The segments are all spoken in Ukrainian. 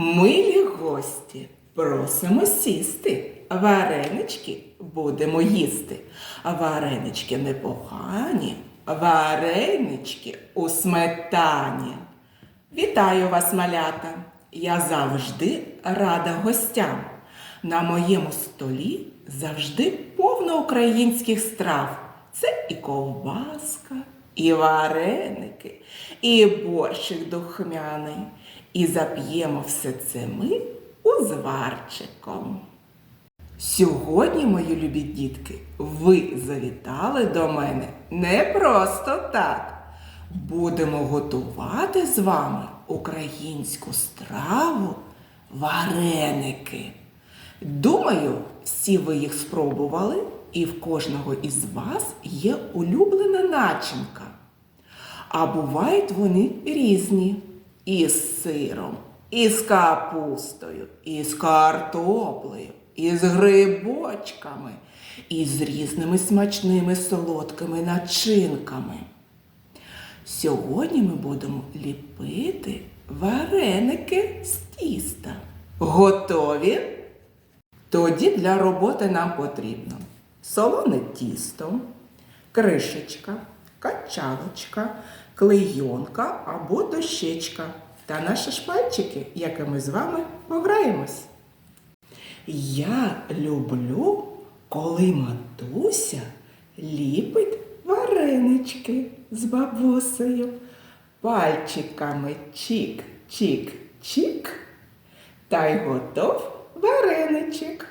Милі гості, просимо сісти. Варенички будемо їсти. Варенички непогані, варенички у сметані. Вітаю вас, малята! Я завжди рада гостям. На моєму столі завжди повно українських страв. Це і ковбаска, і вареники, і борщик духмяний. І зап'ємо все це ми узварчиком. Сьогодні, мої любі дітки, ви завітали до мене не просто так. Будемо готувати з вами українську страву вареники. Думаю, всі ви їх спробували, і в кожного із вас є улюблена начинка. А бувають вони різні. І з сиром, і з капустою, і з картоплею, і з грибочками, і з різними смачними солодкими начинками. Сьогодні ми будемо ліпити вареники з тіста. Готові? Тоді для роботи нам потрібно солоне тісто, кришечка, качалочка, клейонка або дощечка та наші шпальчики, якими ми з вами пограємось. Я люблю, коли матуся ліпить варенички з бабусею. Пальчиками чик-чик-чик. Та й готов вареничок.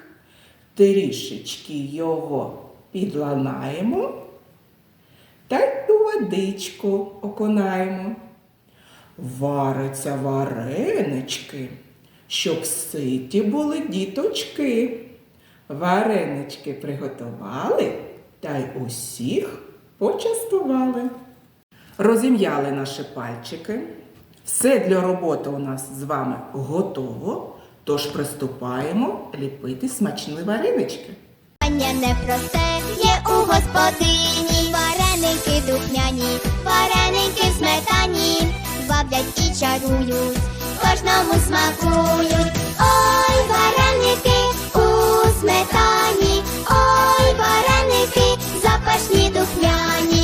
Трішечки його підланаємо та й у водичку окунаємо. Варяться варенички, щоб ситі були діточки. Варенички приготували та й усіх почастували. Розім'яли наші пальчики. Все для роботи у нас з вами готово. Тож приступаємо ліпити смачні варенички. Ання непросте є у господині вареники духмяні, вареники в сметані, баблять і чарують, кожному смакують. Ой, вареники у сметані, ой, вареники запашні духмяні,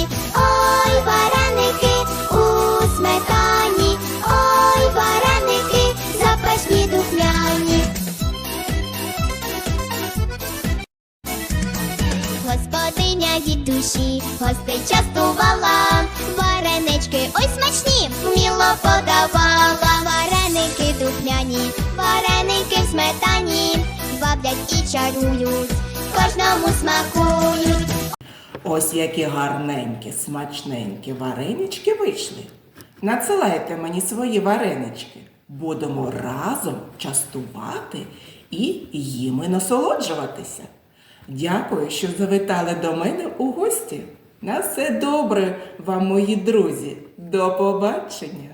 Господиня від душі гостей частувала, варенички ой смачні, вміло подавала, вареники духмяні, вареники в сметані, бавлять і чарують, кожному смакують. Ось які гарненькі, смачненькі варенички вийшли. Надсилайте мені свої варенички. Будемо разом частувати і їми насолоджуватися. Дякую, що завітали до мене у гості. На все добре вам, мої друзі. До побачення!